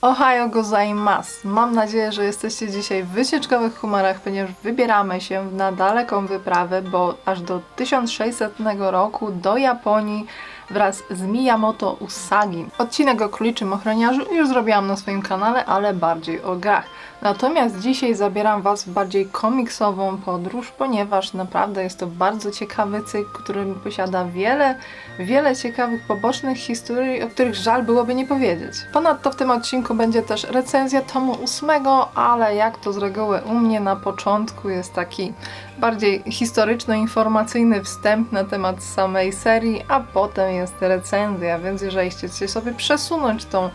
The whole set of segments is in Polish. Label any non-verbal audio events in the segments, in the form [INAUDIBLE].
Ohio gozaimasu. Mam nadzieję, że jesteście dzisiaj w wycieczkowych humorach, ponieważ wybieramy się na daleką wyprawę, bo aż do 1600 roku do Japonii wraz z Miyamoto Usagi. Odcinek o króliczym ochroniarzu już zrobiłam na swoim kanale, ale bardziej o grach. Natomiast dzisiaj zabieram Was w bardziej komiksową podróż, ponieważ naprawdę jest to bardzo ciekawy cykl, który posiada wiele, wiele ciekawych pobocznych historii, o których żal byłoby nie powiedzieć. Ponadto w tym odcinku będzie też recenzja tomu ósmego, ale jak to z reguły u mnie na początku jest taki bardziej historyczno-informacyjny wstęp na temat samej serii, a potem jest recenzja, więc jeżeli chcecie sobie przesunąć tą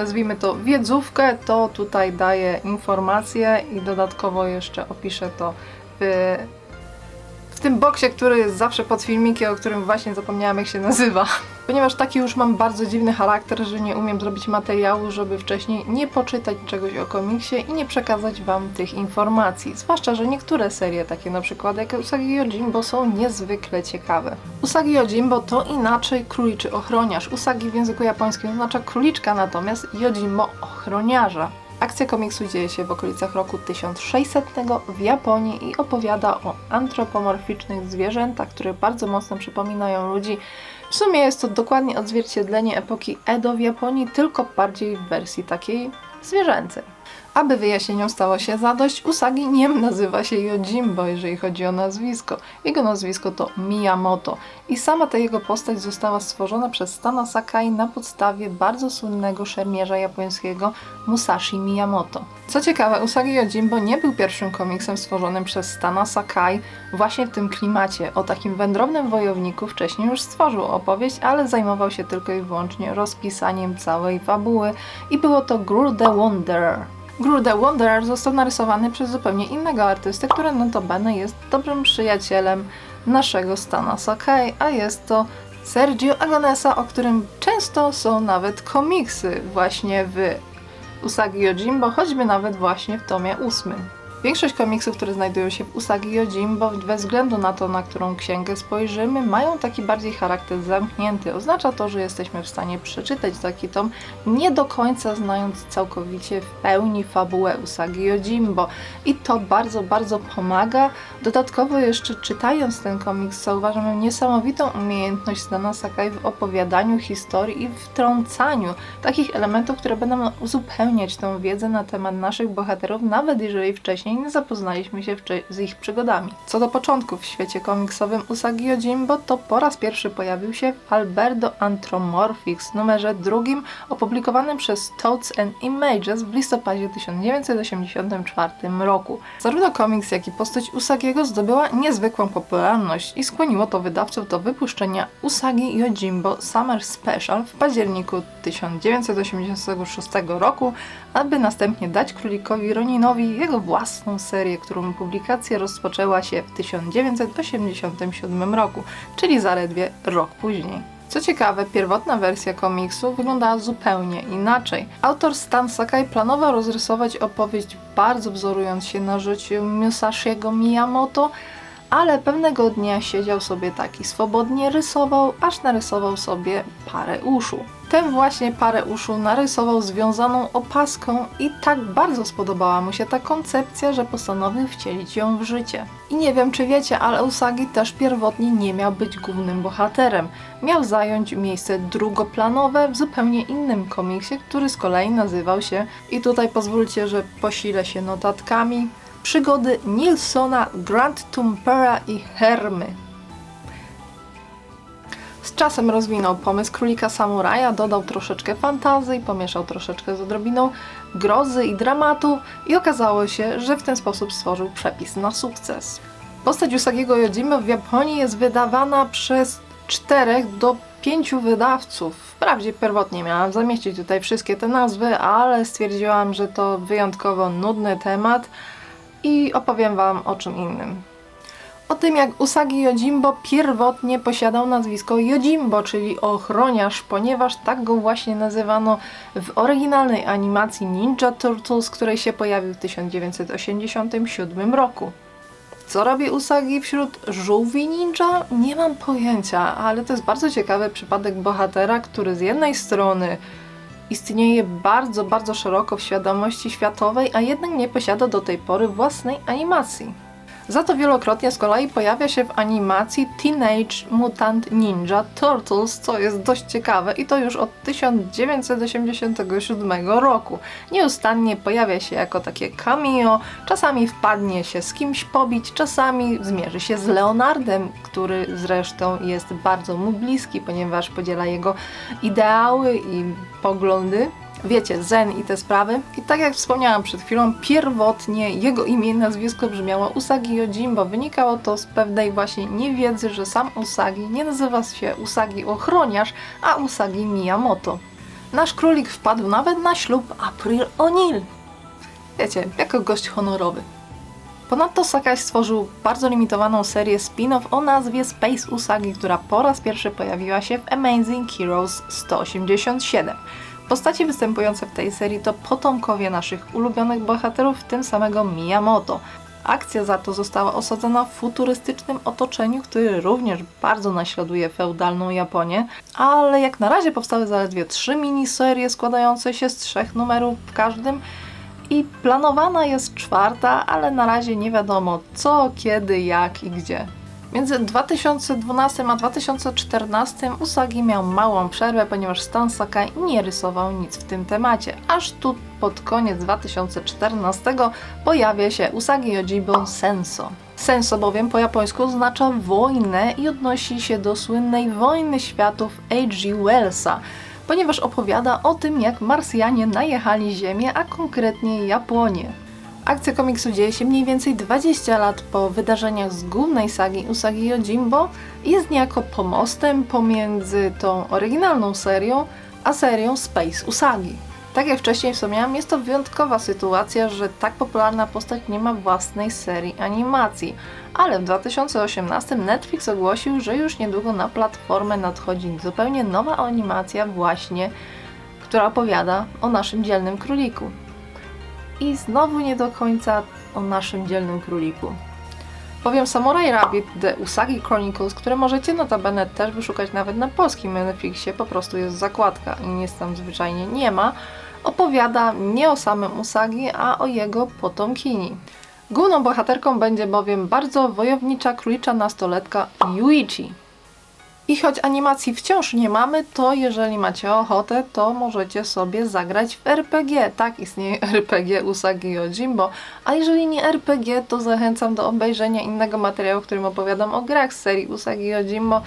nazwijmy to wiedzówkę, to tutaj daję informacje i dodatkowo jeszcze opiszę to w, w tym boksie, który jest zawsze pod filmikiem, o którym właśnie zapomniałam jak się nazywa. Ponieważ taki już mam bardzo dziwny charakter, że nie umiem zrobić materiału, żeby wcześniej nie poczytać czegoś o komiksie i nie przekazać Wam tych informacji. Zwłaszcza, że niektóre serie, takie na przykład jak Usagi Yojimbo są niezwykle ciekawe. Usagi Yojimbo to inaczej króliczy ochroniarz. Usagi w języku japońskim oznacza króliczka, natomiast Yojimbo ochroniarza. Akcja komiksu dzieje się w okolicach roku 1600 w Japonii i opowiada o antropomorficznych zwierzętach, które bardzo mocno przypominają ludzi. W sumie jest to dokładnie odzwierciedlenie epoki Edo w Japonii, tylko bardziej w wersji takiej zwierzęcej. Aby wyjaśnieniom stało się zadość, Usagi nie nazywa się Yojimbo, jeżeli chodzi o nazwisko. Jego nazwisko to Miyamoto i sama ta jego postać została stworzona przez Stana Sakai na podstawie bardzo słynnego szermierza japońskiego Musashi Miyamoto. Co ciekawe, Usagi Yojimbo nie był pierwszym komiksem stworzonym przez Stana Sakai właśnie w tym klimacie. O takim wędrownym wojowniku wcześniej już stworzył opowieść, ale zajmował się tylko i wyłącznie rozpisaniem całej fabuły i było to Grur the Wanderer. Grur the Wanderer został narysowany przez zupełnie innego artystę, który notabene jest dobrym przyjacielem naszego Stana Sakai, a jest to Sergio Agonesa, o którym często są nawet komiksy właśnie w Usagi Yojimbo, choćby nawet właśnie w tomie ósmym. Większość komiksów, które znajdują się w Usagi Yojimbo, bez względu na to, na którą księgę spojrzymy, mają taki bardziej charakter zamknięty. Oznacza to, że jesteśmy w stanie przeczytać taki tom, nie do końca znając całkowicie w pełni fabułę Usagi Yojimbo. I to bardzo, bardzo pomaga. Dodatkowo jeszcze czytając ten komiks zauważamy niesamowitą umiejętność Stana Sakai w opowiadaniu historii i wtrącaniu takich elementów, które będą uzupełniać tą wiedzę na temat naszych bohaterów, nawet jeżeli wcześniej zapoznaliśmy się z ich przygodami. Co do początków w świecie komiksowym Usagi Yojimbo, to po raz pierwszy pojawił się w Alberto Anthropomorphics numerze drugim opublikowanym przez Toads and Images w listopadzie 1984 roku. Zarówno komiks, jak i postać Usagiego zdobyła niezwykłą popularność i skłoniło to wydawców do wypuszczenia Usagi Yojimbo Summer Special w październiku 1986 roku, aby następnie dać królikowi Roninowi jego własną serię, którą publikacja rozpoczęła się w 1987 roku, czyli zaledwie rok później. Co ciekawe, pierwotna wersja komiksu wyglądała zupełnie inaczej. Autor Stan Sakai planował rozrysować opowieść bardzo wzorując się na życiu Musashiego Miyamoto, ale pewnego dnia siedział sobie taki swobodnie rysował, aż narysował sobie parę uszu. Tę właśnie parę uszu narysował związaną opaską i tak bardzo spodobała mu się ta koncepcja, że postanowił wcielić ją w życie. I nie wiem czy wiecie, ale Usagi też pierwotnie nie miał być głównym bohaterem. Miał zająć miejsce drugoplanowe w zupełnie innym komiksie, który z kolei nazywał się, i tutaj pozwólcie, że posilę się notatkami, Przygody Nilsona, Grant Tumpera i Hermy. Z czasem rozwinął pomysł królika samuraja, dodał troszeczkę fantazji, pomieszał troszeczkę z odrobiną grozy i dramatu i okazało się, że w ten sposób stworzył przepis na sukces. Postać Usagiego Yojimbo w Japonii jest wydawana przez czterech do pięciu wydawców. Wprawdzie pierwotnie miałam zamieścić tutaj wszystkie te nazwy, ale stwierdziłam, że to wyjątkowo nudny temat i opowiem Wam o czym innym. O tym, jak Usagi Yojimbo pierwotnie posiadał nazwisko Yojimbo, czyli ochroniarz, ponieważ tak go właśnie nazywano w oryginalnej animacji Ninja Turtles, której się pojawił w 1987 roku. Co robi Usagi wśród żółwi ninja? Nie mam pojęcia, ale to jest bardzo ciekawy przypadek bohatera, który z jednej strony istnieje bardzo, bardzo szeroko w świadomości światowej, a jednak nie posiada do tej pory własnej animacji. Za to wielokrotnie z kolei pojawia się w animacji Teenage Mutant Ninja Turtles, co jest dość ciekawe i to już od 1987 roku. Nieustannie pojawia się jako takie cameo, czasami wpadnie się z kimś pobić, czasami zmierzy się z Leonardem, który zresztą jest bardzo mu bliski, ponieważ podziela jego ideały i poglądy wiecie, zen i te sprawy. I tak jak wspomniałam przed chwilą, pierwotnie jego imię i nazwisko brzmiało Usagi Yojimbo. Wynikało to z pewnej właśnie niewiedzy, że sam Usagi nie nazywa się Usagi Ochroniarz, a Usagi Miyamoto. Nasz królik wpadł nawet na ślub April O'Neil. Wiecie, jako gość honorowy. Ponadto Sakai stworzył bardzo limitowaną serię spin-off o nazwie Space Usagi, która po raz pierwszy pojawiła się w Amazing Heroes 187. Postaci występujące w tej serii to potomkowie naszych ulubionych bohaterów, w tym samego Miyamoto. Akcja za to została osadzona w futurystycznym otoczeniu, które również bardzo naśladuje feudalną Japonię, ale jak na razie powstały zaledwie trzy miniserie składające się z trzech numerów w każdym i planowana jest czwarta, ale na razie nie wiadomo co, kiedy, jak i gdzie. Między 2012 a 2014 Usagi miał małą przerwę, ponieważ Stan Sakai nie rysował nic w tym temacie. Aż tu pod koniec 2014 pojawia się Usagi Yojibo Senso. Senso bowiem po japońsku oznacza wojnę i odnosi się do słynnej wojny światów H.G. Wellsa, ponieważ opowiada o tym, jak Marsjanie najechali Ziemię, a konkretnie Japonię. Akcja komiksu dzieje się mniej więcej 20 lat po wydarzeniach z głównej sagi Usagi Yojimbo i jest niejako pomostem pomiędzy tą oryginalną serią, a serią Space Usagi. Tak jak wcześniej wspomniałam, jest to wyjątkowa sytuacja, że tak popularna postać nie ma własnej serii animacji, ale w 2018 Netflix ogłosił, że już niedługo na platformę nadchodzi zupełnie nowa animacja właśnie, która opowiada o naszym dzielnym króliku. I znowu nie do końca o naszym dzielnym króliku. Powiem Samurai Rabbit The Usagi Chronicles, które możecie notabene też wyszukać nawet na polskim Netflixie, po prostu jest zakładka i nic tam zwyczajnie nie ma, opowiada nie o samym Usagi, a o jego potomkini. Główną bohaterką będzie bowiem bardzo wojownicza królicza nastoletka Yuichi. I choć animacji wciąż nie mamy, to jeżeli macie ochotę, to możecie sobie zagrać w RPG. Tak, istnieje [LAUGHS] RPG Usagi Yojimbo, a jeżeli nie RPG, to zachęcam do obejrzenia innego materiału, w którym opowiadam o grach z serii Usagi Yojimbo,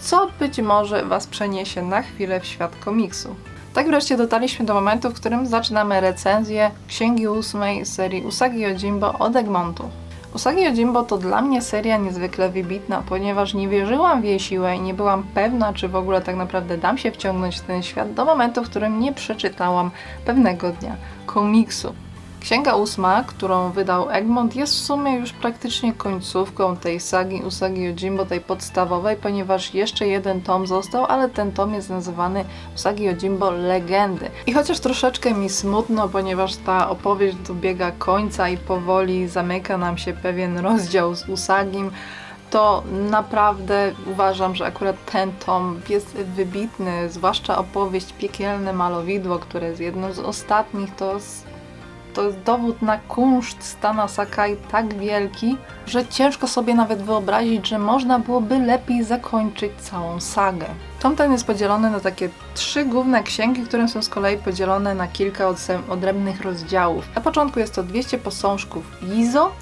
co być może Was przeniesie na chwilę w świat komiksu. Tak wreszcie dotarliśmy do momentu, w którym zaczynamy recenzję Księgi Ósmej serii Usagi Yojimbo od Egmontu. Usagi Yojimbo to dla mnie seria niezwykle wybitna, ponieważ nie wierzyłam w jej siłę i nie byłam pewna, czy w ogóle tak naprawdę dam się wciągnąć w ten świat do momentu, w którym nie przeczytałam pewnego dnia komiksu. Księga ósma, którą wydał Egmont, jest w sumie już praktycznie końcówką tej sagi Usagi Yojimbo, tej podstawowej, ponieważ jeszcze jeden tom został, ale ten tom jest nazywany Usagi Yojimbo Legendy. I chociaż troszeczkę mi smutno, ponieważ ta opowieść dobiega końca i powoli zamyka nam się pewien rozdział z Usagim, to naprawdę uważam, że akurat ten tom jest wybitny, zwłaszcza opowieść Piekielne Malowidło, które jest jedną z ostatnich, to to jest dowód na kunszt Stana Sakai tak wielki, że ciężko sobie nawet wyobrazić, że można byłoby lepiej zakończyć całą sagę. Tom ten jest podzielony na takie trzy główne księgi, które są z kolei podzielone na kilka odrębnych rozdziałów. Na początku jest to 200 posążków Izo,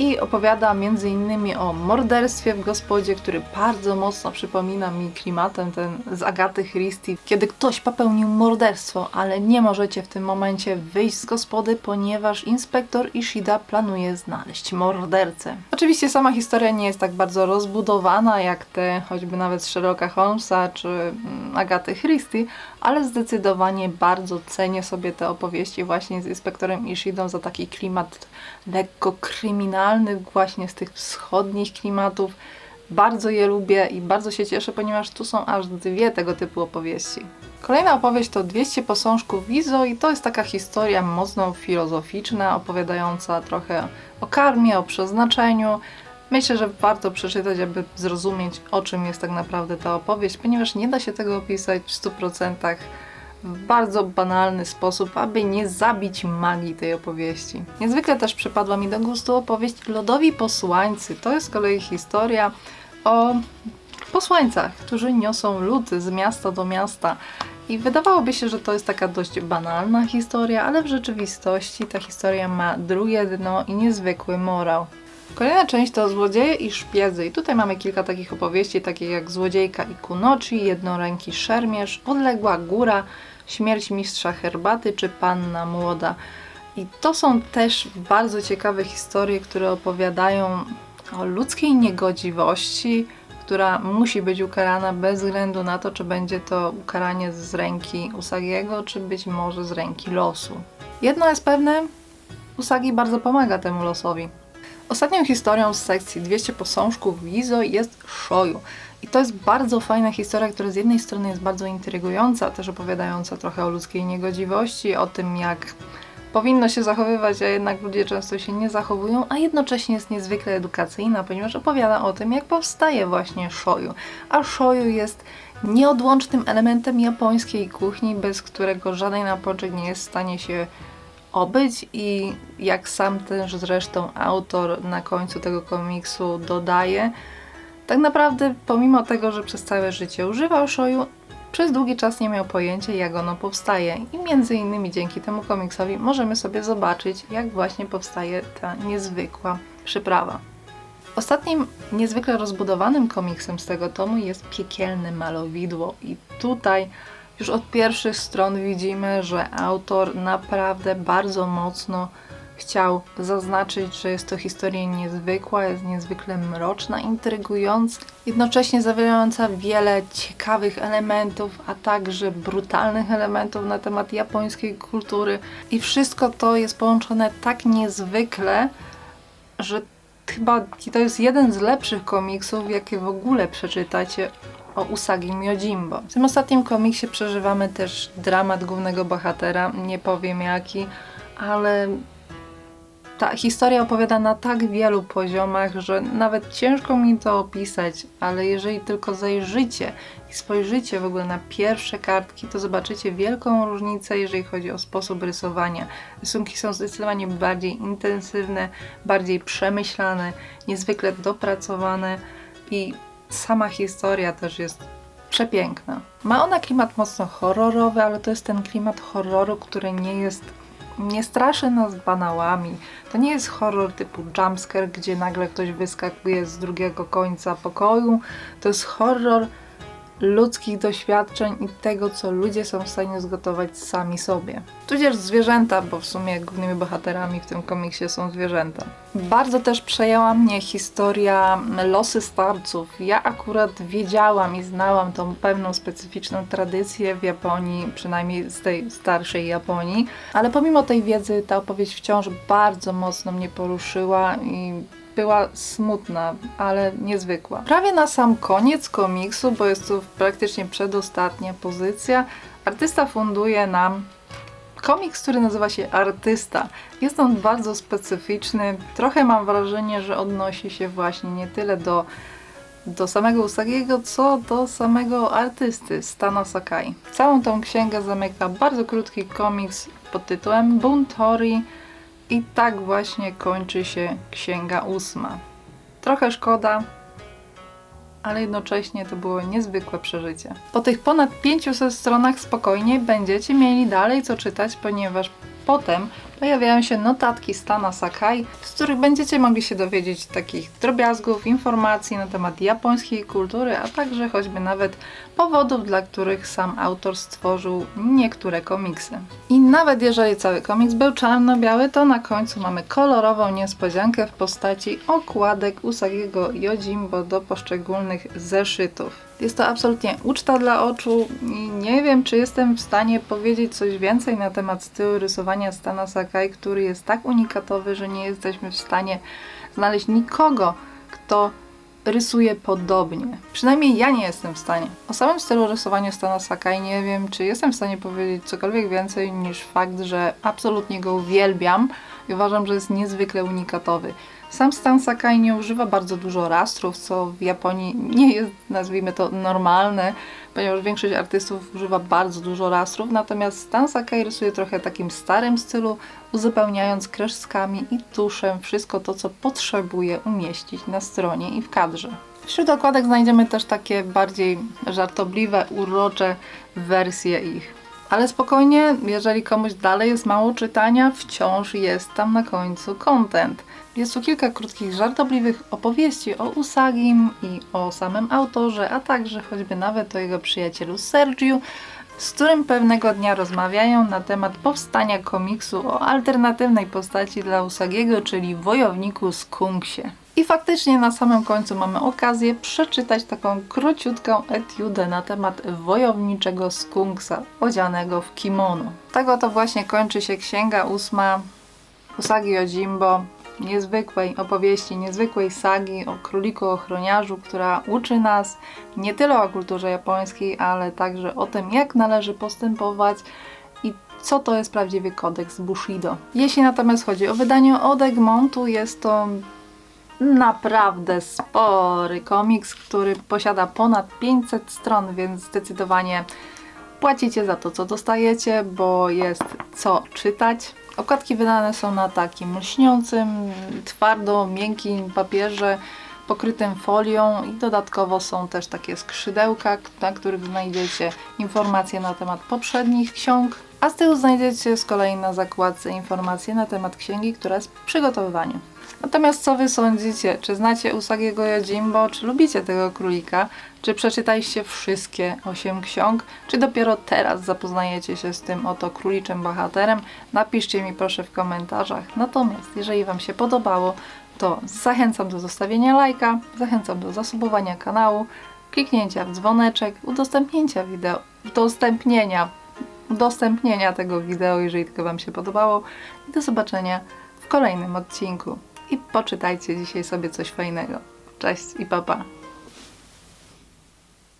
i opowiada m.in. o morderstwie w gospodzie, który bardzo mocno przypomina mi klimatem ten z Agaty Christie, kiedy ktoś popełnił morderstwo, ale nie możecie w tym momencie wyjść z gospody, ponieważ inspektor Ishida planuje znaleźć mordercę. Oczywiście sama historia nie jest tak bardzo rozbudowana jak te choćby nawet Sherlocka Holmesa czy mm, Agaty Christie, ale zdecydowanie bardzo cenię sobie te opowieści właśnie z inspektorem Ishidą za taki klimat lekko kryminalny, właśnie z tych wschodnich klimatów. Bardzo je lubię i bardzo się cieszę, ponieważ tu są aż dwie tego typu opowieści. Kolejna opowieść to 200 posążków Wizo i to jest taka historia mocno filozoficzna, opowiadająca trochę o karmie, o przeznaczeniu. Myślę, że warto przeczytać, aby zrozumieć, o czym jest tak naprawdę ta opowieść, ponieważ nie da się tego opisać w 100% w bardzo banalny sposób, aby nie zabić magii tej opowieści. Niezwykle też przypadła mi do gustu opowieść Lodowi Posłańcy. To jest z kolei historia o posłańcach, którzy niosą lód z miasta do miasta. I wydawałoby się, że to jest taka dość banalna historia, ale w rzeczywistości ta historia ma drugie dno i niezwykły morał. Kolejna część to Złodzieje i Szpiedzy. I tutaj mamy kilka takich opowieści, takie jak Złodziejka i Kunoci, Jednoręki Szermierz, Odległa Góra, Śmierć Mistrza Herbaty czy Panna Młoda. I to są też bardzo ciekawe historie, które opowiadają o ludzkiej niegodziwości, która musi być ukarana bez względu na to, czy będzie to ukaranie z ręki Usagiego, czy być może z ręki losu. Jedno jest pewne, Usagi bardzo pomaga temu losowi. Ostatnią historią z sekcji 200 posążków Wizo jest Shoyu. I to jest bardzo fajna historia, która z jednej strony jest bardzo intrygująca, też opowiadająca trochę o ludzkiej niegodziwości, o tym jak powinno się zachowywać, a jednak ludzie często się nie zachowują, a jednocześnie jest niezwykle edukacyjna, ponieważ opowiada o tym, jak powstaje właśnie shoyu. A shoyu jest nieodłącznym elementem japońskiej kuchni, bez którego żaden napoczek nie jest w stanie się obyć i jak sam też zresztą autor na końcu tego komiksu dodaje, tak naprawdę pomimo tego, że przez całe życie używał shoyu, przez długi czas nie miał pojęcia jak ono powstaje i między innymi dzięki temu komiksowi możemy sobie zobaczyć jak właśnie powstaje ta niezwykła przyprawa. Ostatnim niezwykle rozbudowanym komiksem z tego tomu jest Piekielne Malowidło i tutaj już od pierwszych stron widzimy, że autor naprawdę bardzo mocno chciał zaznaczyć, że jest to historia niezwykła, jest niezwykle mroczna, intrygująca, jednocześnie zawierająca wiele ciekawych elementów, a także brutalnych elementów na temat japońskiej kultury. I wszystko to jest połączone tak niezwykle, że chyba to jest jeden z lepszych komiksów, jakie w ogóle przeczytacie o Usagi Miojimbo. W tym ostatnim komiksie przeżywamy też dramat głównego bohatera, nie powiem jaki, ale ta historia opowiada na tak wielu poziomach, że nawet ciężko mi to opisać, ale jeżeli tylko zajrzycie i spojrzycie w ogóle na pierwsze kartki, to zobaczycie wielką różnicę, jeżeli chodzi o sposób rysowania. Rysunki są zdecydowanie bardziej intensywne, bardziej przemyślane, niezwykle dopracowane i sama historia też jest przepiękna. Ma ona klimat mocno horrorowy, ale to jest ten klimat horroru, który nie jest nie straszy nas banałami. To nie jest horror typu jumpscare, gdzie nagle ktoś wyskakuje z drugiego końca pokoju. To jest horror ludzkich doświadczeń i tego, co ludzie są w stanie zgotować sami sobie. Tudzież zwierzęta, bo w sumie głównymi bohaterami w tym komiksie są zwierzęta. Bardzo też przejęła mnie historia losy starców. Ja akurat wiedziałam i znałam tą pewną specyficzną tradycję w Japonii, przynajmniej z tej starszej Japonii, ale pomimo tej wiedzy ta opowieść wciąż bardzo mocno mnie poruszyła i była smutna, ale niezwykła. Prawie na sam koniec komiksu, bo jest to praktycznie przedostatnia pozycja, artysta funduje nam komiks, który nazywa się Artysta. Jest on bardzo specyficzny. Trochę mam wrażenie, że odnosi się właśnie nie tyle do do samego Usagiego, co do samego artysty Stana Sakai. Całą tą księgę zamyka bardzo krótki komiks pod tytułem Buntori i tak właśnie kończy się księga ósma. Trochę szkoda, ale jednocześnie to było niezwykłe przeżycie. Po tych ponad 500 stronach spokojnie będziecie mieli dalej co czytać, ponieważ potem pojawiają się notatki Stana Sakai, z których będziecie mogli się dowiedzieć takich drobiazgów, informacji na temat japońskiej kultury, a także choćby nawet powodów, dla których sam autor stworzył niektóre komiksy. I nawet jeżeli cały komiks był czarno-biały, to na końcu mamy kolorową niespodziankę w postaci okładek Usagiego Yojimbo do poszczególnych zeszytów. Jest to absolutnie uczta dla oczu i nie wiem, czy jestem w stanie powiedzieć coś więcej na temat stylu rysowania Stana Sakai, który jest tak unikatowy, że nie jesteśmy w stanie znaleźć nikogo, kto rysuje podobnie. Przynajmniej ja nie jestem w stanie. O samym stylu rysowania Stana Sakai nie wiem, czy jestem w stanie powiedzieć cokolwiek więcej niż fakt, że absolutnie go uwielbiam i uważam, że jest niezwykle unikatowy. Sam Stan Sakai nie używa bardzo dużo rastrów, co w Japonii nie jest, nazwijmy to, normalne, ponieważ większość artystów używa bardzo dużo rastrów, natomiast Stan Sakai rysuje trochę takim starym stylu, uzupełniając kreskami i tuszem wszystko to, co potrzebuje umieścić na stronie i w kadrze. Wśród okładek znajdziemy też takie bardziej żartobliwe, urocze wersje ich. Ale spokojnie, jeżeli komuś dalej jest mało czytania, wciąż jest tam na końcu content. Jest tu kilka krótkich, żartobliwych opowieści o Usagim i o samym autorze, a także choćby nawet o jego przyjacielu Sergiu, z którym pewnego dnia rozmawiają na temat powstania komiksu o alternatywnej postaci dla Usagiego, czyli wojowniku Skunksie. I faktycznie na samym końcu mamy okazję przeczytać taką króciutką etiudę na temat wojowniczego skunksa odzianego w kimono. Tego to właśnie kończy się księga ósma Usagi Ojimbo, niezwykłej opowieści, niezwykłej sagi o króliku ochroniarzu, która uczy nas nie tyle o kulturze japońskiej, ale także o tym, jak należy postępować i co to jest prawdziwy kodeks Bushido. Jeśli natomiast chodzi o wydanie od Egmontu, jest to naprawdę spory komiks, który posiada ponad 500 stron, więc zdecydowanie płacicie za to, co dostajecie, bo jest co czytać. Okładki wydane są na takim lśniącym, twardo, miękkim papierze pokrytym folią i dodatkowo są też takie skrzydełka, na których znajdziecie informacje na temat poprzednich ksiąg, a z tyłu znajdziecie z kolei na zakładce informacje na temat księgi, która jest w przygotowywaniu. Natomiast co wy sądzicie? Czy znacie Usagiego Yojimbo? Czy lubicie tego królika? Czy przeczytaliście wszystkie 8 ksiąg? Czy dopiero teraz zapoznajecie się z tym oto króliczym bohaterem? Napiszcie mi proszę w komentarzach. Natomiast jeżeli wam się podobało, to zachęcam do zostawienia lajka, zachęcam do zasubowania kanału, kliknięcia w dzwoneczek, udostępnięcia wideo, udostępnienia, udostępnienia tego wideo, jeżeli tylko wam się podobało i do zobaczenia w kolejnym odcinku. I poczytajcie dzisiaj sobie coś fajnego. Cześć i papa. Pa.